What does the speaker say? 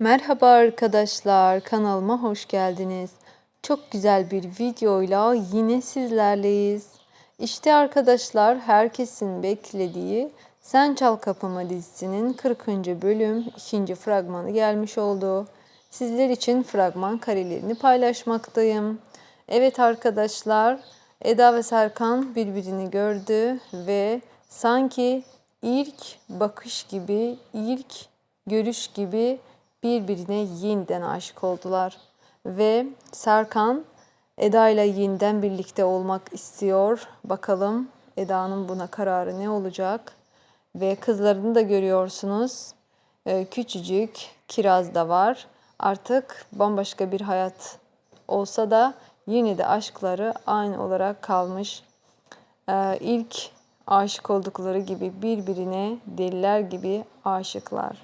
Merhaba arkadaşlar, kanalıma hoş geldiniz. Çok güzel bir videoyla yine sizlerleyiz. İşte arkadaşlar herkesin beklediği Sen Çal Kapıma dizisinin 40. bölüm 2. fragmanı gelmiş oldu. Sizler için fragman karelerini paylaşmaktayım. Evet arkadaşlar, Eda ve Serkan birbirini gördü ve sanki ilk bakış gibi, ilk görüş gibi birbirine yeniden aşık oldular. Ve Serkan Eda ile yeniden birlikte olmak istiyor. Bakalım Eda'nın buna kararı ne olacak? Ve kızlarını da görüyorsunuz. Ee, Küçücük Kiraz da var. Artık bambaşka bir hayat olsa da yine de aşkları aynı olarak kalmış. Ee, ilk aşık oldukları gibi birbirine deliler gibi aşıklar.